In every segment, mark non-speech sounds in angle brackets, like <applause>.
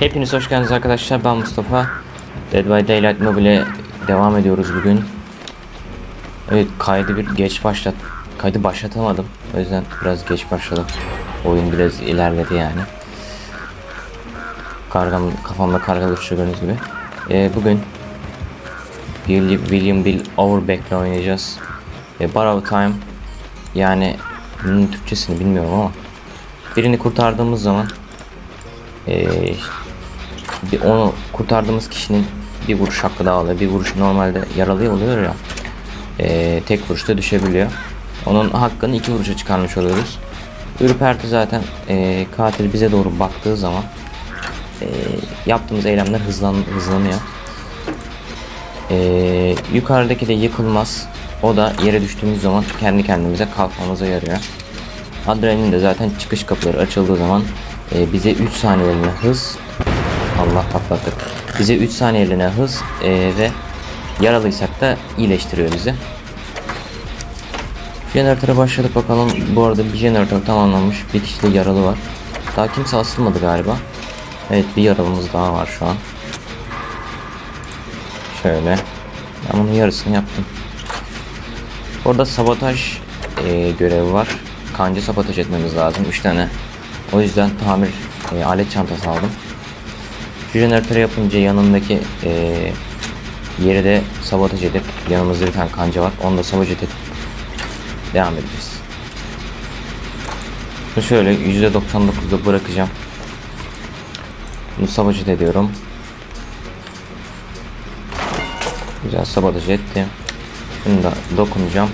Hepiniz hoş geldiniz arkadaşlar. Ben Mustafa. Dead by Daylight Mobile devam ediyoruz bugün. Evet kaydı bir geç başlat. Kaydı başlatamadım. O yüzden biraz geç başladım. Oyun biraz ilerledi yani. Kargam kafamda karga uçuşuyor gördüğünüz gibi. Ee, bugün William, Bill Overbeck'le oynayacağız. Ee, Borrow Time yani bunun Türkçesini bilmiyorum ama birini kurtardığımız zaman ee, bir onu kurtardığımız kişinin bir vuruş hakkı daha oluyor. Bir vuruş normalde yaralı oluyor ya. ee, tek vuruşta düşebiliyor. Onun hakkını iki vuruşa çıkarmış oluyoruz. Ürperti zaten ee, katil bize doğru baktığı zaman ee, yaptığımız eylemler hızlan, hızlanıyor. Ee, yukarıdaki de yıkılmaz. O da yere düştüğümüz zaman kendi kendimize kalkmamıza yarıyor. Adrenalin de zaten çıkış kapıları açıldığı zaman e, bize 3 saniyeliğine hız Allah patlattık. Bize 3 saniyeliğine hız e, ve yaralıysak da iyileştiriyor bizi. Jeneratöre başladık bakalım. Bu arada bir jeneratör tamamlanmış. Bir kişi de yaralı var. Daha kimse asılmadı galiba. Evet bir yaralımız daha var şu an. Şöyle. Ben bunun yarısını yaptım. Orada sabotaj e, görevi var. Kanca sabotaj etmemiz lazım. 3 tane. O yüzden tamir e, alet çantası aldım. Şu jeneratörü yapınca yanındaki e, yeri de sabotaj edip yanımızda bir tane kanca var. Onu da sabotaj edip devam edeceğiz. Bunu şöyle %99'da bırakacağım. Bunu sabotaj ediyorum. Güzel sabotaj ettim. Bunu da dokunacağım.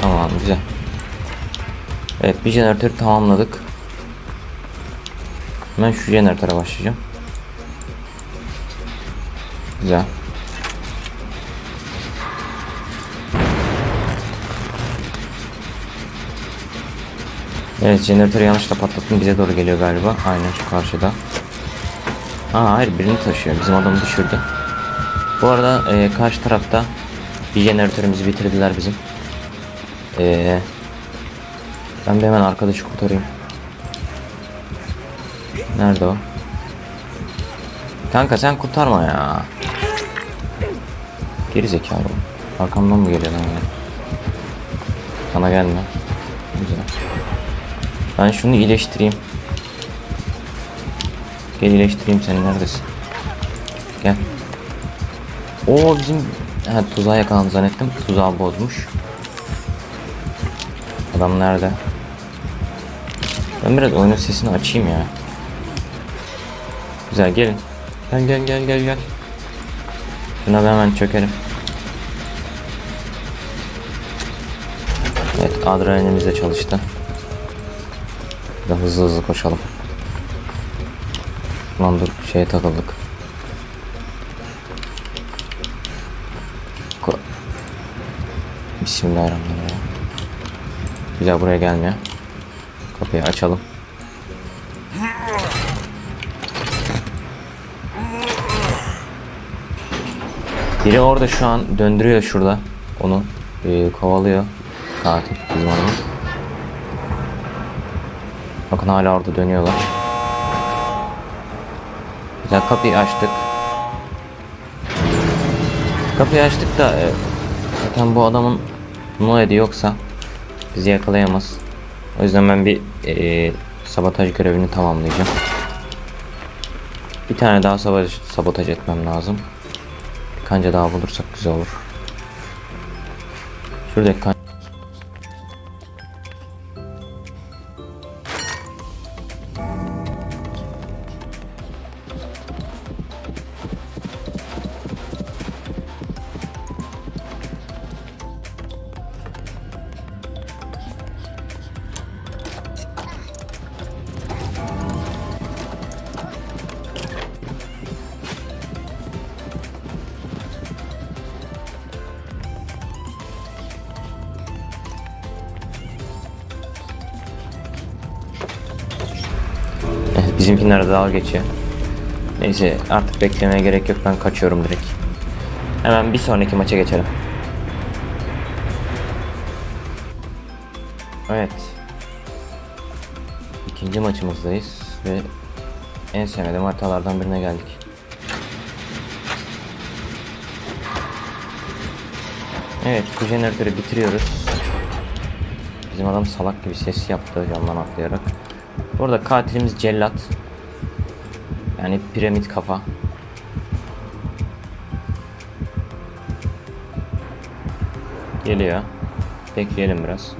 Tamam güzel. Evet bir jeneratörü tamamladık. Hemen şu jeneratöre başlayacağım. Güzel. Evet jeneratörü yanlışla patlattım bize doğru geliyor galiba. Aynen şu karşıda. Aa hayır birini taşıyor. Bizim adamı düşürdü. Bu arada e, karşı tarafta bir jeneratörümüzü bitirdiler bizim. E, ben de hemen arkadaşı kurtarayım. Nerede o? Kanka sen kurtarma ya. Geri zekalı. Arkamdan mı geliyor lan ya? Sana gelme. Güzel. Ben şunu iyileştireyim. Gel iyileştireyim seni neredesin? Gel. O bizim ha, tuzağa yakalandı zannettim. Tuzağı bozmuş. Adam nerede? Ben biraz oyunun sesini açayım ya. Güzel gelin. Gel gel gel gel gel. Şuna hemen çökelim. Evet adrenalinimiz de çalıştı. Biraz hızlı hızlı koşalım. Lan dur şeye takıldık. Ko Bismillahirrahmanirrahim. Güzel buraya gelmiyor. Kapıyı açalım. Biri orada şu an döndürüyor şurada. Onu e, kovalıyor. Katil bizim adamımız. Bakın hala orada dönüyorlar. Güzel kapıyı açtık. Kapıyı açtık da e, zaten bu adamın Noed'i yoksa bizi yakalayamaz. O yüzden ben bir e, sabotaj görevini tamamlayacağım. Bir tane daha sabotaj, sabotaj etmem lazım. Kanca daha bulursak güzel olur. Şuradaki kan bizimkiler dalga geçiyor. Neyse artık beklemeye gerek yok ben kaçıyorum direkt. Hemen bir sonraki maça geçelim. Evet. İkinci maçımızdayız ve en sevmediğim haritalardan birine geldik. Evet, bu jeneratörü bitiriyoruz. Bizim adam salak gibi ses yaptı camdan atlayarak. Burada katilimiz cellat. Yani piramit kafa. Geliyor. Bekleyelim biraz.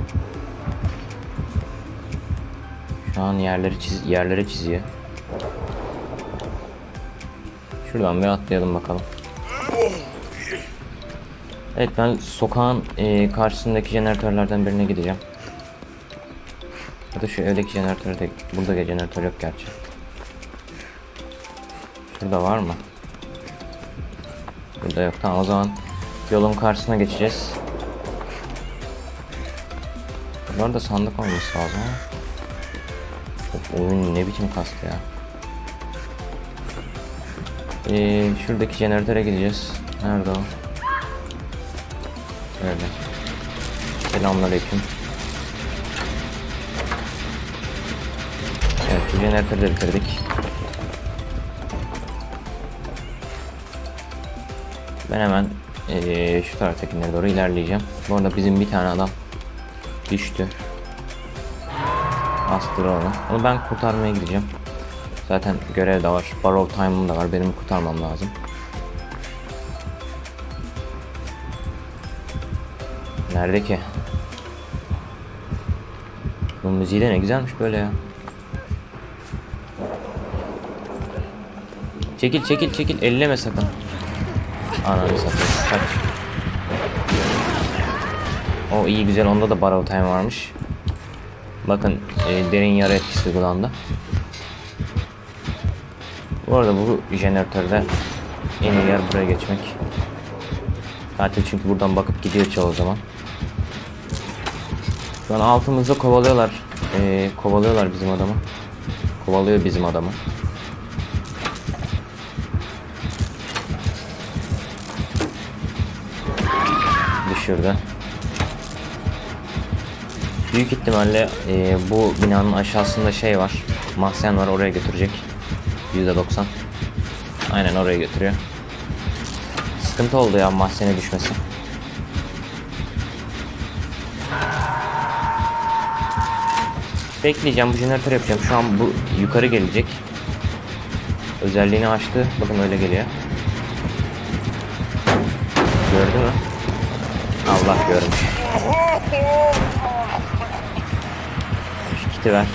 Şu an yerleri çiz yerleri çiziyor. Şuradan bir atlayalım bakalım. Evet ben sokağın e, karşısındaki jeneratörlerden birine gideceğim. Ya da şu evdeki jeneratör de burada jeneratör yok gerçi. Şurada var mı? Burada yok. Tamam o zaman yolun karşısına geçeceğiz. Burada sandık olması lazım ama. Oyun ne biçim kastı ya. Ee, şuradaki jeneratöre gideceğiz. Nerede o? Öyle. Selamünaleyküm. Jeneratörü de bitirdik. Ben hemen eee şu taraftakilere doğru ilerleyeceğim. Bu arada bizim bir tane adam düştü. Astır onu. Onu ben kurtarmaya gideceğim. Zaten görev de var. Borrow time'ım da var. Benim kurtarmam lazım. Nerede ki? Bu müziği de ne güzelmiş böyle ya. Çekil çekil çekil elleme sakın. Ananı satayım. Kaç. O iyi güzel onda da borrow time varmış. Bakın e, derin yara etkisi uygulandı. Bu arada bu jeneratörde en iyi yer buraya geçmek. Katil çünkü buradan bakıp gidiyor çoğu zaman. Şu an altımızda kovalıyorlar. Ee, kovalıyorlar bizim adamı. Kovalıyor bizim adamı. Düşürdü. Büyük ihtimalle e, bu binanın aşağısında şey var. Mahzen var oraya götürecek. %90. Aynen oraya götürüyor. Sıkıntı oldu ya mahzene düşmesi. Bekleyeceğim bu jeneratör yapacağım. Şu an bu yukarı gelecek. Özelliğini açtı. Bakın öyle geliyor. Gördü mü? Allah görmüş. Kiti ver.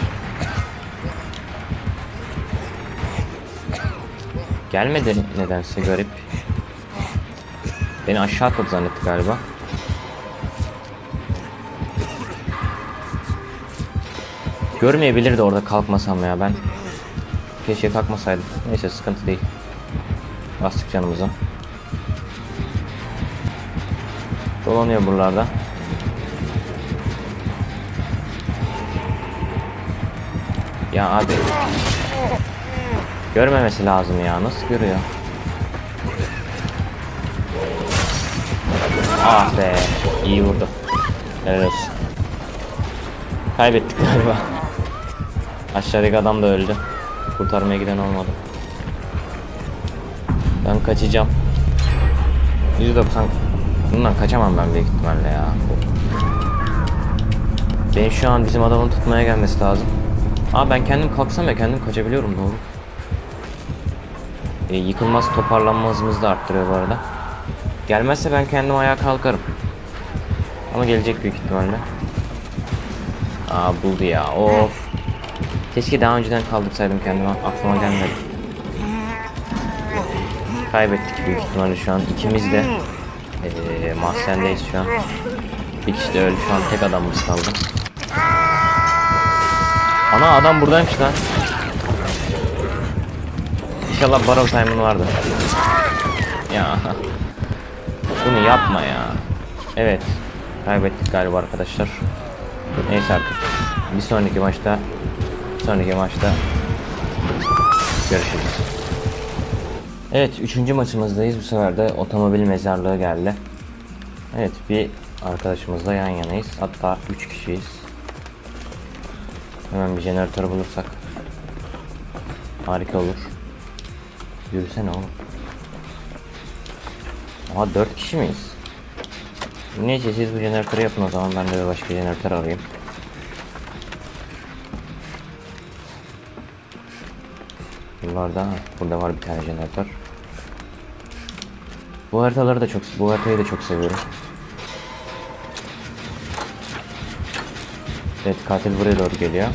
Gelmedi nedense garip. Beni aşağı atladı zannetti galiba. Görmeyebilirdi orada kalkmasam ya ben. Keşke kalkmasaydım. Neyse sıkıntı değil. Bastık canımıza. Dolanıyor buralarda. Ya abi. Görmemesi lazım ya. Nasıl görüyor? Ah be. iyi vurdu. Helal olsun. Kaybettik galiba. Aşağıdaki adam da öldü. Kurtarmaya giden olmadı. Ben kaçacağım. 190 Bundan kaçamam ben büyük ihtimalle ya. Ben şu an bizim adamın tutmaya gelmesi lazım. Aa ben kendim kalksam ya kendim kaçabiliyorum doğru. E, yıkılmaz toparlanma hızımızı da arttırıyor bu arada. Gelmezse ben kendim ayağa kalkarım. Ama gelecek büyük ihtimalle. Aa buldu ya of. Keşke daha önceden kaldırsaydım kendime aklıma gelmedi. Kaybettik büyük ihtimalle şu an ikimiz de ee, mahzendeyiz şu an. Bir kişi de öldü şu an tek adamımız kaldı. Ana adam buradaymış lan. İnşallah Barrow Time'ın vardı. Ya. Bunu yapma ya. Evet. Kaybettik galiba arkadaşlar. Neyse artık. Bir sonraki maçta sonraki maçta görüşürüz. Evet, üçüncü maçımızdayız. Bu sefer de otomobil mezarlığı geldi. Evet, bir arkadaşımızla yan yanayız. Hatta üç kişiyiz. Hemen bir jeneratör bulursak. Harika olur. Yürüsene oğlum. Aha 4 kişi miyiz? Neyse siz bu jeneratörü yapın o zaman ben de başka jeneratör arayayım. Buralarda burada var bir tane jeneratör. Bu haritaları da çok bu haritayı da çok seviyorum. Evet katil buraya doğru geliyor.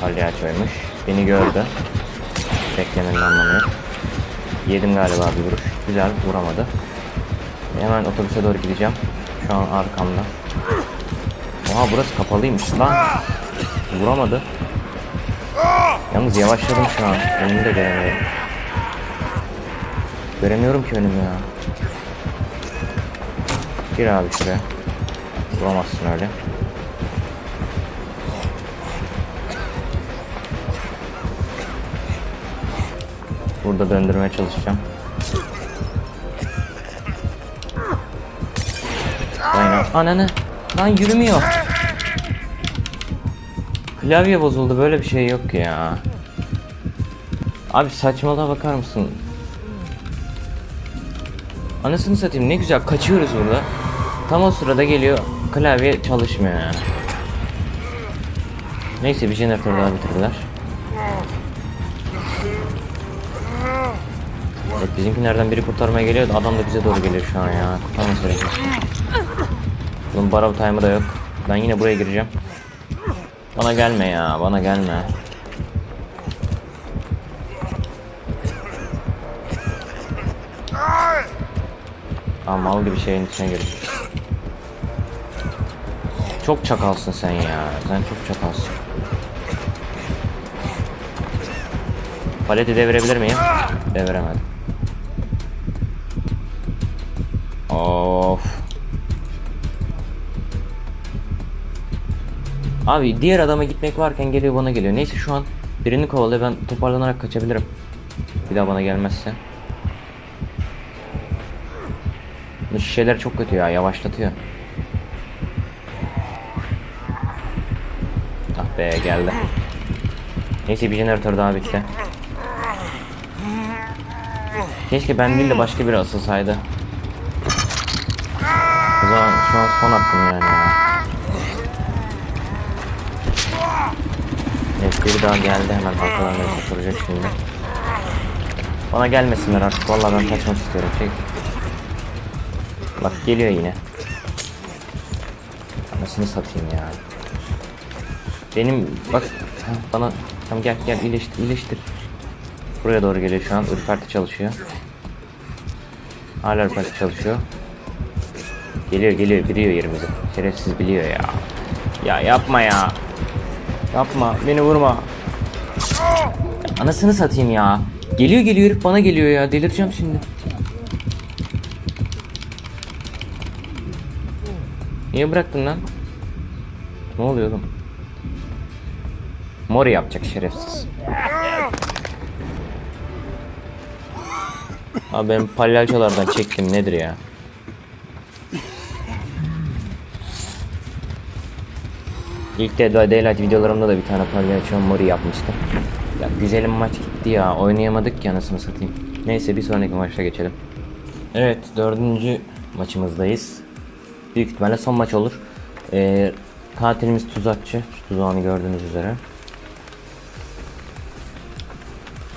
Palyaçoymuş. Beni gördü. Beklemenin anlamı yok. Yedim galiba bir vuruş. Güzel vuramadı. Hemen otobüse doğru gideceğim. Şu an arkamda. Oha burası kapalıymış lan. Vuramadı. Yalnız yavaşladım şu an. Önümü de göremiyorum. Göremiyorum ki önümü ya. Gir abi şuraya. Vuramazsın öyle. Burada döndürmeye çalışacağım. Aynen. Ananı. Lan yürümüyor. Klavye bozuldu böyle bir şey yok ya. Abi saçmalığa bakar mısın? Anasını satayım ne güzel kaçıyoruz burada. Tam o sırada geliyor klavye çalışmıyor yani. Neyse bir jeneratör daha bitirdiler. Evet bizimkilerden biri kurtarmaya geliyor da adam da bize doğru geliyor şu an ya. Kurtarması gerekiyor. Bunun barav time'ı da yok. Ben yine buraya gireceğim. Bana gelme ya, bana gelme. Aa, mal gibi şeyin içine girdim. Çok çakalsın sen ya. Sen çok çakalsın. Paleti devirebilir miyim? Deviremedim. Of. Abi diğer adama gitmek varken geliyor bana geliyor. Neyse şu an birini kovalıyor ben toparlanarak kaçabilirim. Bir daha bana gelmezse. Bu şişeler çok kötü ya yavaşlatıyor. Ah be geldi. Neyse bir jeneratör daha bitti. Keşke ben değil de başka biri asılsaydı. O zaman şu an son hakkım yani ya. Evet biri daha geldi hemen arkadan beni kurtaracak şimdi. Bana gelmesinler artık vallahi ben kaçmak istiyorum çek. Bak geliyor yine. Anasını satayım ya. Benim bak bana tamam gel gel iyileştir iyileştir. Buraya doğru geliyor şu an ürperti çalışıyor. Hala ürperti çalışıyor. Geliyor geliyor biliyor yerimizi. Şerefsiz biliyor ya. Ya yapma ya. Yapma beni vurma. Anasını satayım ya. Geliyor geliyor herif bana geliyor ya delireceğim şimdi. Niye bıraktın lan? Ne oluyor oğlum? Mori yapacak şerefsiz. Abi ben palyaçolardan çektim nedir ya? İlk by Daylight videolarımda da bir tane palyaço mori yapmıştım. Ya güzelim maç gitti ya. Oynayamadık ki anasını satayım. Neyse bir sonraki maçta geçelim. Evet dördüncü maçımızdayız. Büyük ihtimalle son maç olur. Ee, katilimiz tuzakçı. Şu tuzağını gördüğünüz üzere.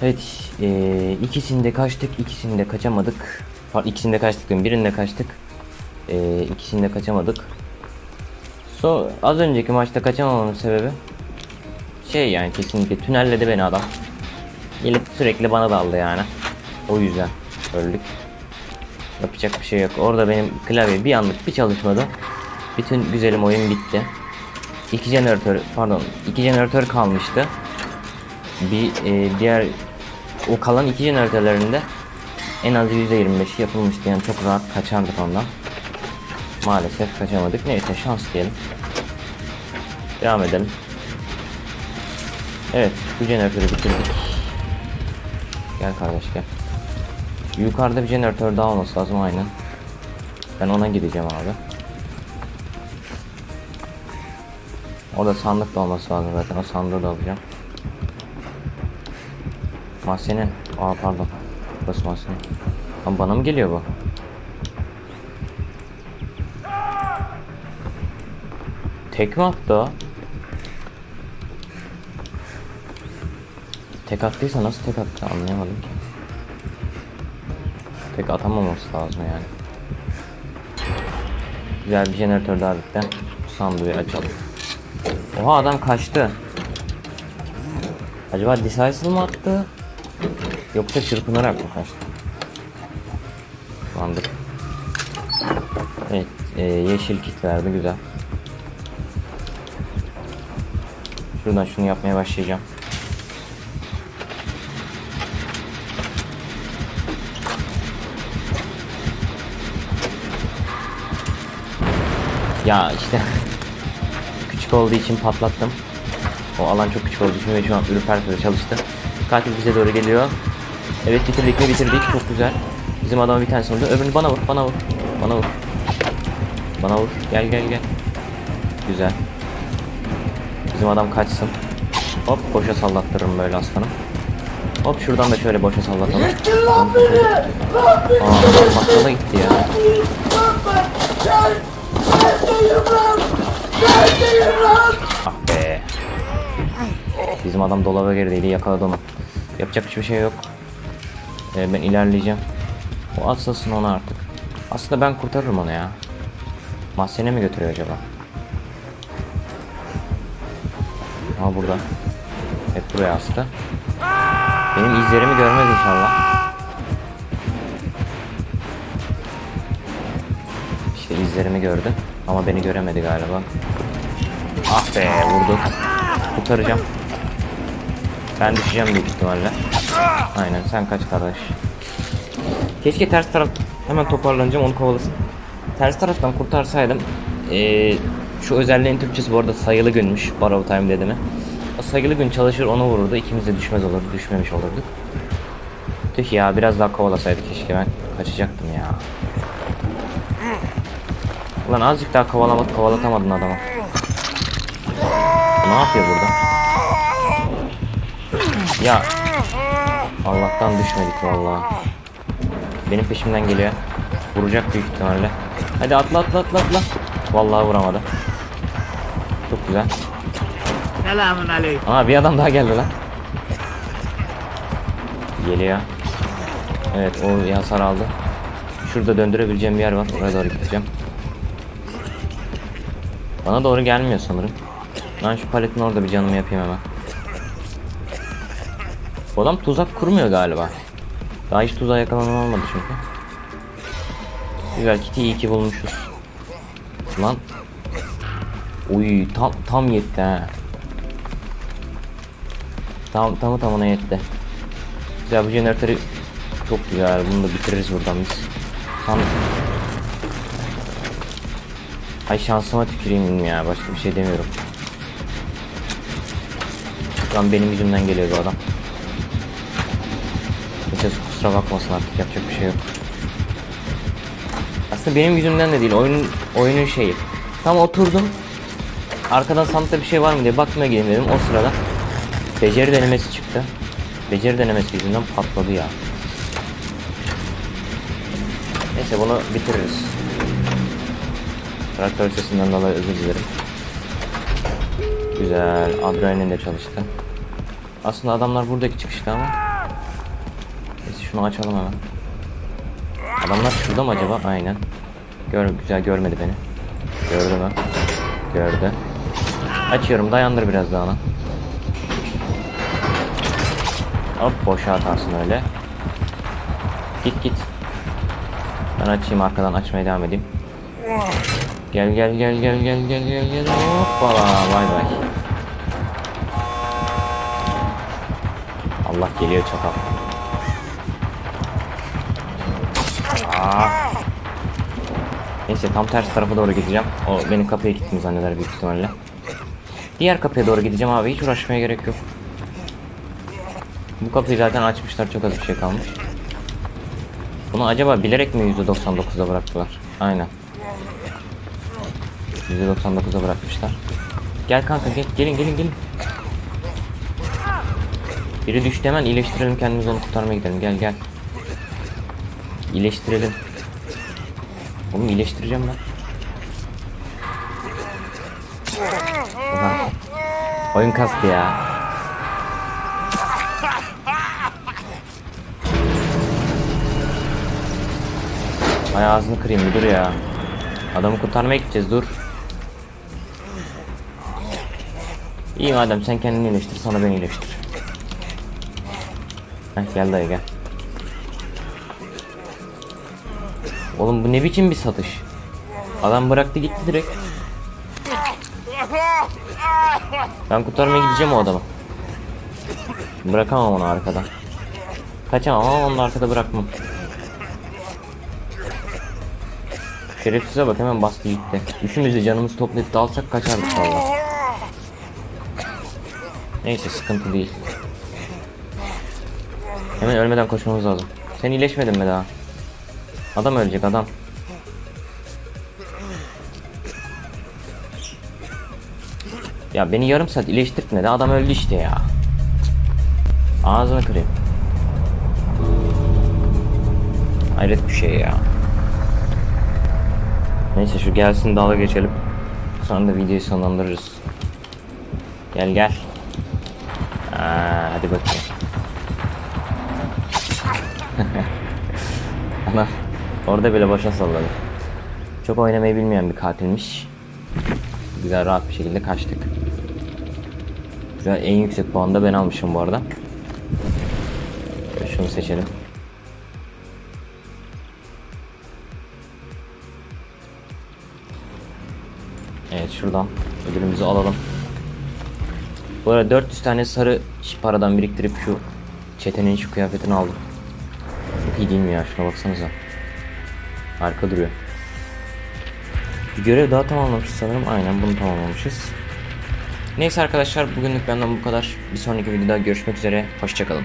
Evet, e, ikisinde kaçtık, ikisinde kaçamadık. İkisinde kaçtık, birinde kaçtık. E, ikisinde kaçamadık. So, az önceki maçta kaçamamamın sebebi şey yani kesinlikle tünelledi beni adam. Gelip sürekli bana daldı yani. O yüzden öldük. Yapacak bir şey yok. Orada benim klavye bir anlık bir çalışmadı. Bütün güzelim oyun bitti. İki jeneratör pardon iki jeneratör kalmıştı. Bir e, diğer o kalan iki jeneratörlerinde en az %25 yapılmıştı yani çok rahat kaçardık ondan. Maalesef kaçamadık. Neyse şans diyelim. Devam edelim. Evet bu jeneratörü bitirdik. Gel kardeş gel. Yukarıda bir jeneratör daha olması lazım aynen. Ben ona gideceğim abi. O da sandık da olması lazım zaten. O sandığı da alacağım. Mahsenin. Aa pardon. Burası mahsenin. Lan bana mı geliyor bu? Tek mi attı o? Tek attıysa nasıl tek attı anlayamadım ki. Tek atamaması lazım yani. Güzel bir jeneratör daha bitti. Sandığı açalım. Oha adam kaçtı. Acaba decisive mı attı? Yoksa çırpınarak mı kaçtı? Sandık. Evet, e, yeşil kit verdi güzel. Şuradan şunu yapmaya başlayacağım. Ya işte <laughs> küçük olduğu için patlattım. O alan çok küçük olduğu için ve şu an ürpertörü çalıştı. Katil bize doğru geliyor. Evet bitirdik mi bitirdik çok güzel. Bizim adama bir tanesi oldu. Öbürünü bana vur bana vur. Bana vur. Bana vur. Gel gel gel. Güzel. Bizim adam kaçsın. Hop boşa sallattırırım böyle aslanım. Hop şuradan da şöyle boşa sallatalım. Aa adam bakkala gitti ya. Ah be. Bizim adam dolaba girdiydi yakaladı onu. Yapacak hiçbir şey yok. Ee, ben ilerleyeceğim. O atlasın onu artık. Aslında ben kurtarırım onu ya. Mahzene mi götürüyor acaba? Ha burada. Hep buraya astı. Benim izlerimi görmez inşallah. İşte izlerimi gördü. Ama beni göremedi galiba. Ah be vurduk. Kurtaracağım. Ben düşeceğim büyük ihtimalle. Aynen sen kaç kardeş. Keşke ters taraf hemen toparlanacağım onu kovalasın. Ters taraftan kurtarsaydım ee, şu özelliğin Türkçesi bu arada sayılı günmüş Borrow Time dedi mi? O sayılı gün çalışır onu vururdu ikimiz de düşmez olurdu düşmemiş olurduk. Tüh ya biraz daha kovalasaydı keşke ben kaçacaktım ya. Ulan azıcık daha kovalamadı kovalatamadın adamı. Ne yapıyor burada? Ya Allah'tan düşmedik vallahi. Benim peşimden geliyor. Vuracak büyük ihtimalle. Hadi atla atla atla atla. Vallahi vuramadı. Çok güzel. Selamun aleyküm. Aa bir adam daha geldi lan. Geliyor. Evet o hasar aldı. Şurada döndürebileceğim bir yer var. Oraya doğru gideceğim. Bana doğru gelmiyor sanırım. Ben şu paletin orada bir canımı yapayım hemen. Bu adam tuzak kurmuyor galiba. Daha hiç tuzağa yakalanan olmadı çünkü. Güzel kiti iyi ki bulmuşuz. Lan. Uy tam tam yetti ha. Tam tamı tamına yetti. Güzel bu jeneratörü çok güzel. Bunu da bitiririz buradan biz. Tam Ay şansıma tüküreyim ya. Başka bir şey demiyorum. Şu an benim yüzümden geliyor bu adam. Kimse kusura bakmasın artık yapacak bir şey yok. Aslında benim yüzümden de değil. Oyunun oyunun şeyi. Tam oturdum. Arkadan sandıkta bir şey var mı diye bakmaya geleyim dedim. O sırada beceri denemesi çıktı. Beceri denemesi yüzünden patladı ya. Neyse bunu bitiririz. Traktör sesinden dolayı özür dilerim. Güzel. Adrenalin de çalıştı. Aslında adamlar buradaki çıkışta ama. Neyse şunu açalım hemen. Adamlar şurada mı acaba? Aynen. Gör, güzel görmedi beni. Gördü mü? Gördü. Açıyorum dayandır biraz daha lan. Hop boşa atarsın öyle. Git git. Ben açayım arkadan açmaya devam edeyim. Gel gel gel gel gel gel gel gel hoppala bay bay. Allah geliyor çakal. Aa. Neyse tam ters tarafa doğru gideceğim. O benim kapıya gittiğimi zanneder büyük ihtimalle. Diğer kapıya doğru gideceğim abi hiç uğraşmaya gerek yok. Bu kapıyı zaten açmışlar çok az bir şey kalmış. Bunu acaba bilerek mi %99'da bıraktılar? Aynen. %99'a bırakmışlar. Gel kanka gel gelin gelin gelin. Biri düştü hemen iyileştirelim kendimizi onu kurtarmaya gidelim. Gel gel. İyileştirelim. Oğlum iyileştireceğim ben. Oyun kastı ya. Ay ağzını kırayım bir dur ya. Adamı kurtarmaya gideceğiz dur. İyi madem sen kendini iyileştir sonra beni iyileştir. Heh gel dayı gel. Oğlum bu ne biçim bir satış? Adam bıraktı gitti direkt. Ben kurtarmaya gideceğim o adamı. Bırakamam onu arkada. Kaçamam ama onu arkada bırakmam. Şerefsize bak hemen bastı gitti. Üçümüz de canımızı toplayıp dalsak kaçardık valla. Neyse sıkıntı değil. Hemen ölmeden koşmamız lazım. Sen iyileşmedin mi daha? Adam ölecek adam. Ya beni yarım saat iyileştirtmedi adam öldü işte ya. Ağzını kırayım. Hayret bir şey ya. Neyse şu gelsin dalga geçelim. Sonra da videoyu sonlandırırız. Gel gel. Hadi bakayım. <laughs> Ana orada bile başa salladı. Çok oynamayı bilmeyen bir katilmiş. Güzel rahat bir şekilde kaçtık. Güzel en yüksek puanı da ben almışım bu arada. Şunu seçelim. Evet şuradan ödülümüzü alalım. Bu arada 400 tane sarı paradan biriktirip şu çetenin şu kıyafetini aldım. Çok iyi değil mi ya? Şuna baksanıza. Harika duruyor. Bir görev daha tamamlamışız sanırım. Aynen bunu tamamlamışız. Neyse arkadaşlar bugünlük benden bu kadar. Bir sonraki videoda görüşmek üzere. Hoşçakalın.